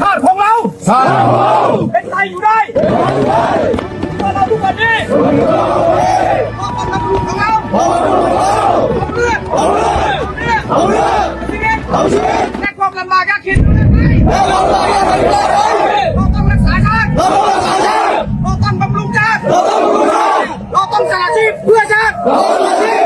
ชาติของเราชาติของเราเป็นไทยอยู่ได้เมื่อเราทุกวันนี้เพราะความตำรวจของเราเอาเรื่องเอาเรื่องเอาเรื่องชีวิตเอาชีวิตและความลำบากยากเข็นเราต้องรักษาชาติเราต้องรักษาชาติเราต้องบำรุงชาติเราต้องบำรุงชาติเราต้องสละชีพเพื่อชาติเราต้องสละชีพ